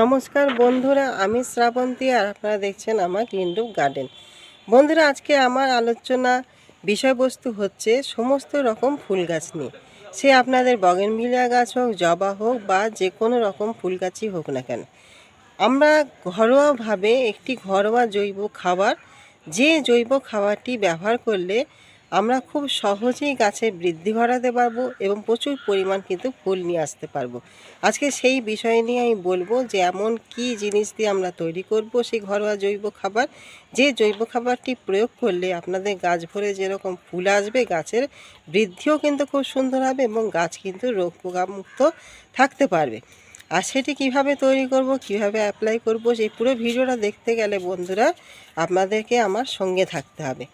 নমস্কার বন্ধুরা, আমি শ্রাবন্তী আর আপনারা দেখছেন আমার গ্রিনরুপ গার্ডেন বন্ধুরা, আজকে আমার আলোচনা বিষয়বস্তু হচ্ছে সমস্ত রকম ফুল গাছ নিয়ে। সে আপনাদের বগেনভিলিয়া গাছ হোক, জবা হোক বা যে কোনো রকম ফুল গাছই হোক না কেন। আমরা ঘরোয়াভাবে একটি ঘরোয়া জৈব খাবার, যে জৈব খাবারটি ব্যবহার করলে আমরা খুব সহজেই গাছের বৃদ্ধি ঘটাতে পারব এবং প্রচুর পরিমাণ কিন্তু ফুল নিয়ে আসতে পারব। আজকে সেই বিষয় নিয়ে আমি বলব যে এমন কি জিনিস দিয়ে আমরা তৈরি করব সেই ঘরোয়া জৈব খাবার। যে জৈব খাবারটি প্রয়োগ করলে আপনাদের গাছ ভরে যেরকম ফুল আসবে, গাছের বৃদ্ধিও কিন্তু খুব সুন্দর হবে এবং গাছ কিন্তু রোগ পোকামুক্ত থাকতে পারবে। আর সেটি কীভাবে তৈরি করব, কীভাবে অ্যাপ্লাই করব সেই পুরো ভিডিওটা দেখতে গেলে বন্ধুরা আপনাদেরকে আমার সঙ্গে থাকতে হবে।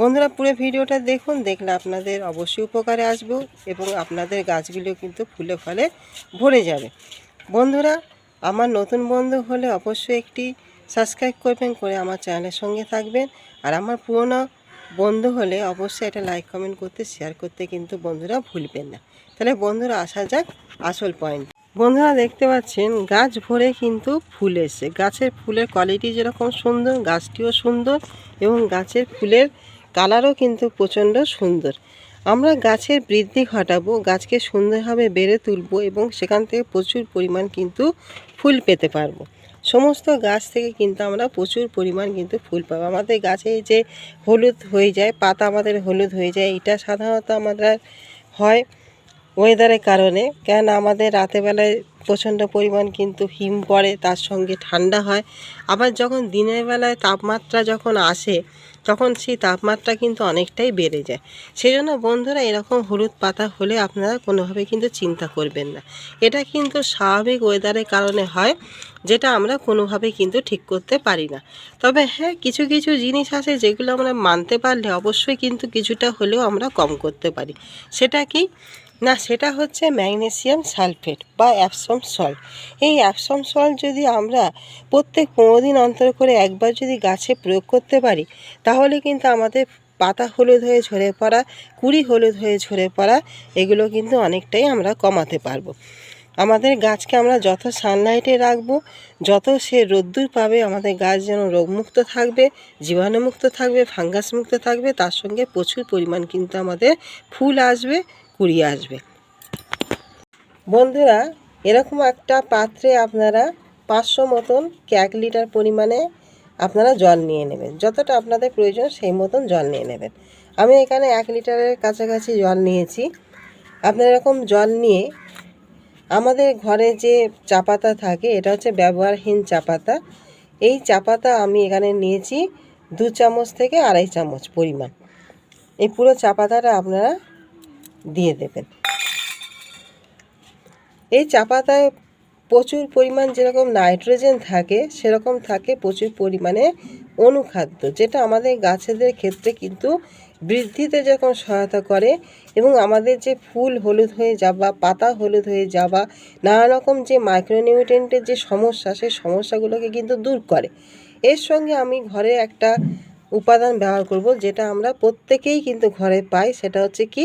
বন্ধুরা, পুরো ভিডিওটা দেখুন, দেখলে আপনাদের অবশ্যই উপকারে আসবে এবং আপনাদের গাছগুলো কিন্তু ফুলে ফলে ভরে যাবে। বন্ধুরা, আমার নতুন বন্ধু হলে অবশ্যই একটি সাবস্ক্রাইব করবেন, করে আমার চ্যানেলের সঙ্গে থাকবেন। আর আমার পুরনো বন্ধু হলে অবশ্যই একটা লাইক, কমেন্ট করতে, শেয়ার করতে কিন্তু বন্ধুরা ভুলবেন না। তাহলে বন্ধুরা, আসা যাক আসল পয়েন্ট বন্ধুরা, দেখতে পাচ্ছেন, গাছ ভরে কিন্তু ফুল এসছে। গাছের ফুলের কোয়ালিটি যেরকম সুন্দর, গাছটিও সুন্দর এবং গাছের ফুলের কালারও কিন্তু প্রচণ্ড সুন্দর। আমরা গাছের বৃদ্ধি ঘটাবো, গাছকে সুন্দরভাবে বেড়ে তুলবো এবং সেখান থেকে প্রচুর পরিমাণ কিন্তু ফুল পেতে পারব। সমস্ত গাছ থেকে কিন্তু আমরা প্রচুর পরিমাণ কিন্তু ফুল পাবো। আমাদের গাছে যে হলুদ হয়ে যায়, পাতা আমাদের হলুদ হয়ে যায়, এটা সাধারণত আমাদের হয় ওয়েদারের কারণে। কেন আমাদের রাতেবেলায় প্রচণ্ড পরিমাণ কিন্তু হিম পড়ে, তার সঙ্গে ঠান্ডা হয়। আবার যখন দিনের বেলায় তাপমাত্রা যখন আসে, তখন সেই তাপমাত্রা কিন্তু অনেকটাই বেড়ে যায়। সেই জন্য বন্ধুরা, এরকম হলুদ পাতা হলে আপনারা কোনোভাবে কিন্তু চিন্তা করবেন না। এটা কিন্তু স্বাভাবিক ওয়েদারের কারণে হয়, যেটা আমরা কোনোভাবে কিন্তু ঠিক করতে পারি না। তবে হ্যাঁ কিছু কিছু জিনিস আছে যেগুলো আমরা মানতে পারলে অবশ্যই কিন্তু কিছুটা হলেও আমরা কম করতে পারি। সেটা কি? না, সেটা হচ্ছে ম্যাগনেসিয়াম সালফেট বা অ্যাপসম সল্ট। এই অ্যাপসম সল্ট যদি আমরা প্রত্যেক পনেরো দিন অন্তর করে একবার যদি গাছে প্রয়োগ করতে পারি, তাহলে কিন্তু আমাদের পাতা হলুদ হয়ে ঝরে পড়া, কুড়ি হলুদ হয়ে ঝরে পড়া, এগুলো কিন্তু অনেকটাই আমরা কমাতে পারব। আমাদের গাছকে আমরা যত সানলাইটে রাখব, যত সে রোদ্দুর পাবে, আমাদের গাছ যেন রোগমুক্ত থাকবে, জীবাণুমুক্ত থাকবে ফাঙ্গাস মুক্ত থাকবে, তার সঙ্গে প্রচুর পরিমাণ কিন্তু আমাদের ফুল আসবে কুড়িয়ে আসবে। বন্ধুরা, এরকম একটা পাত্রে আপনারা পাঁচশো মতন এক লিটার পরিমাণে আপনারা জল নিয়ে নেবেন। যতটা আপনাদের প্রয়োজন সেই মতন জল নিয়ে নেবেন। আমি এখানে এক লিটারের কাছাকাছি জল নিয়েছি। আপনারা এরকম জল নিয়ে আমাদের ঘরে যে চা পাতা থাকে, এটা হচ্ছে ব্যবহারহীন চা পাতা এই চা পাতা আমি এখানে নিয়েছি দু চামচ থেকে আড়াই চামচ পরিমাণ। এই পুরো চা পাতাটা আপনারা দিয়ে দেবেন। এই চা পাতায় প্রচুর পরিমাণ যেরকম নাইট্রোজেন থাকে, সেরকম থাকে প্রচুর পরিমাণে অনুখাদ্য, যেটা আমাদের গাছেদের ক্ষেত্রে কিন্তু বৃদ্ধিতে যখন সহায়তা করে এবং আমাদের যে ফুল হলুদ হয়ে যাওয়া, পাতা হলুদ হয়ে যাওয়া নানা রকম যে মাইক্রোনিউট্রেন্টের যে সমস্যা, সেই সমস্যাগুলোকে কিন্তু দূর করে। এর সঙ্গে আমি ঘরে একটা উপাদান ব্যবহার করব, যেটা আমরা প্রত্যেকেই কিন্তু ঘরে পাই, সেটা হচ্ছে কি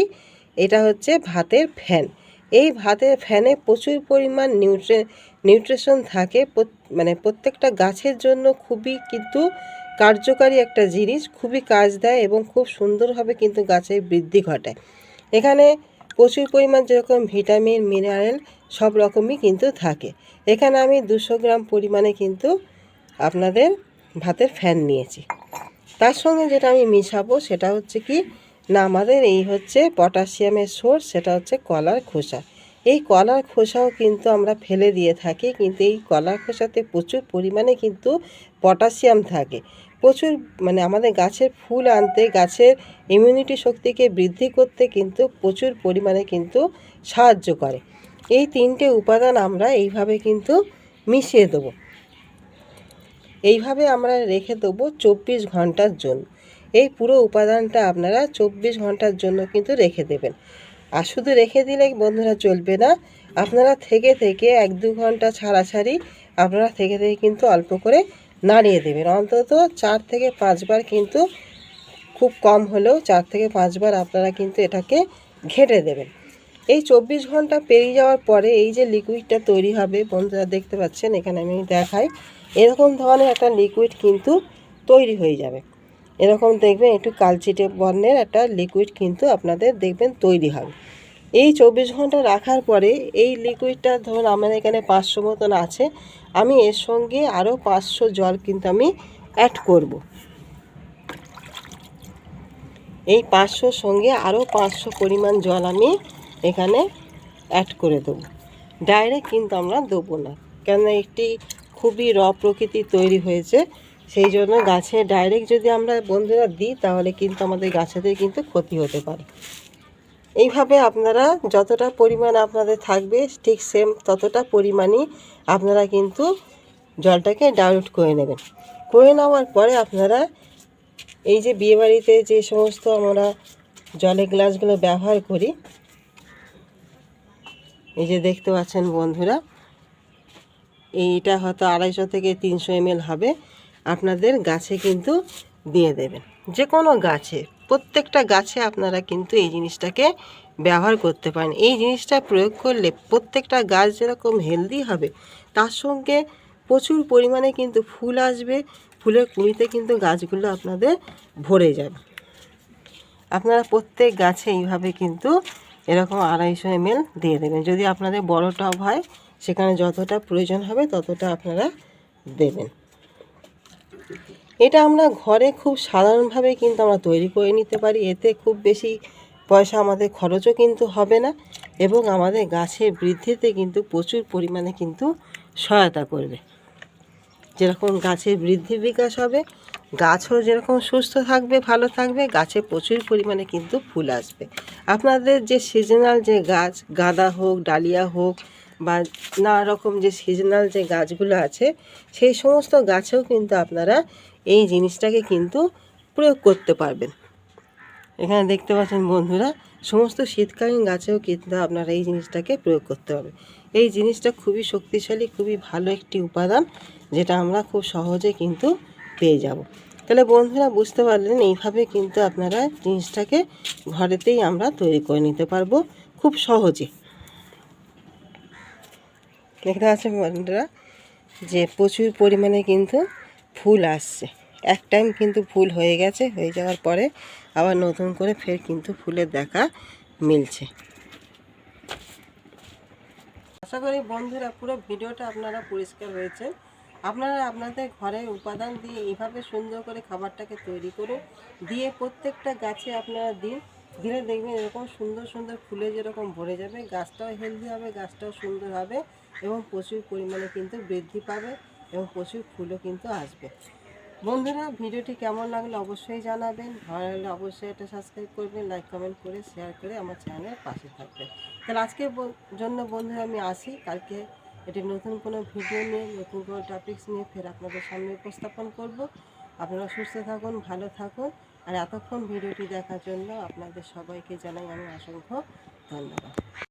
এটা হচ্ছে ভাতের ফ্যান। এই ভাতের ফ্যানে প্রচুর পরিমাণ নিউট্রে, নিউট্রিশন থাকে। মানে প্রত্যেকটা গাছের জন্য খুবই কিন্তু কার্যকারী একটা জিনিস, খুবই কাজ দেয় এবং খুব সুন্দরভাবে কিন্তু গাছের বৃদ্ধি ঘটায়। এখানে প্রচুর পরিমাণ যেরকম ভিটামিন, মিনারেল সব রকমই কিন্তু থাকে। এখানে আমি দুশো গ্রাম পরিমাণে কিন্তু আপনাদের ভাতের ফ্যান নিয়েছি। তার সঙ্গে যেটা আমি মিশাবো সেটা হচ্ছে কি না, আমাদের এই হচ্ছে পটাশিয়ামের সোর্স সেটা হচ্ছে কলার খোসা। এই কলার খোসাও কিন্তু আমরা ফেলে দিয়ে থাকি, কিন্তু এই কলার খোসাতে প্রচুর পরিমাণে কিন্তু পটাশিয়াম থাকে। প্রচুর মানে আমাদের গাছের ফুল আনতে, গাছের ইমিউনিটি শক্তিকে বৃদ্ধি করতে কিন্তু প্রচুর পরিমাণে কিন্তু সাহায্য করে। এই তিনটে উপাদান আমরা এইভাবে কিন্তু মিশিয়ে দেবো। এইভাবে আমরা রেখে দেবো চব্বিশ ঘণ্টার জন্য। এই পুরো উপাদানটা আপনারা চব্বিশ ঘণ্টার জন্য কিন্তু রেখে দেবেন। আর শুধু রেখে দিলে বন্ধুরা চলবে না, আপনারা থেকে থেকে এক দু ঘণ্টা ছাড়াছাড়ি আপনারা থেকে থেকে কিন্তু অল্প করে নাড়িয়ে দেবেন। অন্তত চার থেকে পাঁচবার কিন্তু খুব কম হলেও চার থেকে পাঁচবার আপনারা কিন্তু এটাকে ঘেটে দেবেন। এই চব্বিশ ঘণ্টা পেরিয়ে যাওয়ার পরে এই যে লিকুইডটা তৈরি হবে, বন্ধুরা দেখতে পাচ্ছেন, এখানে আমি দেখাই, এরকম ধরনের একটা লিকুইড কিন্তু তৈরি হয়ে যাবে। এরকম দেখবেন একটু কালচিটে বর্ণের একটা লিকুইড কিন্তু আপনাদের দেখবেন তৈরি হবে এই চব্বিশ ঘণ্টা রাখার পরে এই লিকুইডটা ধরুন আমার এখানে পাঁচশো মতন আছে, আমি এর সঙ্গে আরও পাঁচশো জল কিন্তু আমি অ্যাড করব। এই পাঁচশোর সঙ্গে আরও পাঁচশো পরিমাণ জল আমি এখানে অ্যাড করে দেবো। ডাইরেক্ট কিন্তু আমরা দেবো না। কেন একটি খুবই র প্রকৃতি তৈরি হয়েছে। সেই জন্য গাছে ডাইরেক্ট যদি আমরা বন্ধুরা দিই, তাহলে কিন্তু আমাদের গাছেদের কিন্তু ক্ষতি হতে পারে। এইভাবে আপনারা যতটা পরিমাণ আপনাদের থাকবে, ঠিক সেম ততটা পরিমাণই আপনারা কিন্তু জলটাকে ডাইলুট করে নেবেন। করে নেওয়ার পরে আপনারা এই যে বিয়েবাড়িতে যে সমস্ত আমরা জলের গ্লাসগুলো ব্যবহার করি, এই যে দেখতে পাচ্ছেন বন্ধুরা, এইটা হয়তো আড়াইশো থেকে তিনশো এমএল হবে। আপনাদের গাছে কিন্তু দিয়ে দেবেন। যে কোনো গাছে, প্রত্যেকটা গাছে আপনারা কিন্তু এই জিনিসটাকে ব্যবহার করতে পারেন। এই জিনিসটা প্রয়োগ করলে প্রত্যেকটা গাছ যেরকম হেলদি হবে, তার সঙ্গে প্রচুর পরিমাণে কিন্তু ফুল আসবে। ফুলের কুঁড়িতে কিন্তু গাছগুলো আপনাদের ভরে যাবে। আপনারা প্রত্যেক গাছে এইভাবে কিন্তু এরকম আড়াইশো এমএল দিয়ে দেবেন। যদি আপনাদের বড় টব হয়, সেখানে যতটা প্রয়োজন হবে ততটা আপনারা দেবেন। এটা আমরা ঘরে খুব সাধারণভাবে কিন্তু আমরা তৈরি করে নিতে পারি। এতে খুব বেশি পয়সা আমাদের খরচও কিন্তু হবে না এবং আমাদের গাছের বৃদ্ধিতে কিন্তু প্রচুর পরিমাণে কিন্তু সহায়তা করবে। যেরকম গাছের বৃদ্ধি বিকাশ হবে, গাছও যেরকম সুস্থ থাকবে, ভালো থাকবে, গাছে প্রচুর পরিমাণে কিন্তু ফুল আসবে। আপনাদের যে সিজনাল যে গাছ, গাঁদা হোক, ডালিয়া হোক বা নানা রকম যে সিজনাল যে গাছগুলো আছে, সেই সমস্ত গাছেও কিন্তু আপনারা এই জিনিসটাকে কিন্তু প্রয়োগ করতে পারবেন। এখানে দেখতে পাচ্ছেন বন্ধুরা, সমস্ত শীতকালীন গাছেও কিন্তু আপনারা এই জিনিসটাকে প্রয়োগ করতে হবে এই জিনিসটা খুবই শক্তিশালী, খুবই ভালো একটি উপাদান, যেটা আমরা খুব সহজে কিন্তু পেয়ে যাব। তাহলে বন্ধুরা, বুঝতে পারলেন, এইভাবে কিন্তু আপনারা জিনিসটাকে ঘরেতেই আমরা তৈরি করে নিতে পারব খুব সহজে। দেখতে পাচ্ছেন বন্ধুরা, যে প্রচুর পরিমাণে কিন্তু ফুল আসছে। এক টাইম কিন্তু ফুল হয়ে গেছে, হয়ে যাওয়ার পরে আবার নতুন করে ফের কিন্তু ফুলের দেখা মিলছে। আশা করি বন্ধুরা পুরো ভিডিওটা আপনারা পরিষ্কার হয়েছে আপনারা আপনাদের ঘরের উপাদান দিয়ে এভাবে সুন্দর করে খাবারটাকে তৈরি করুন দিয়ে প্রত্যেকটা গাছে আপনারা দিন দিলে দেখবেন এরকম সুন্দর সুন্দর ফুলে যেরকম ভরে যাবে, গাছটাও হেলদি হবে, গাছটাও সুন্দর হবে এবং প্রচুর পরিমাণে কিন্তু বৃদ্ধি পাবে। এবং প্রচুর ফুলও কিন্তু আসবে। বন্ধুরা, ভিডিওটি কেমন লাগল অবশ্যই জানাবেন। ভালো লাগলে অবশ্যই এটা সাবস্ক্রাইব করবেন লাইক কমেন্ট করে শেয়ার করে আমার চ্যানেলের পাশে থাকবেন। তাহলে আজকের জন্য বন্ধুরা আমি আসি। কালকে এটি নতুন কোনো ভিডিও নিয়ে, নতুন কোনো টপিকস নিয়ে ফের আপনাদের সামনে উপস্থাপন করব। আপনারা সুস্থ থাকুন, ভালো থাকুন। আর এতক্ষণ ভিডিওটি দেখার জন্য আপনাদের সবাইকে জানাই আমি অসংখ্য ধন্যবাদ।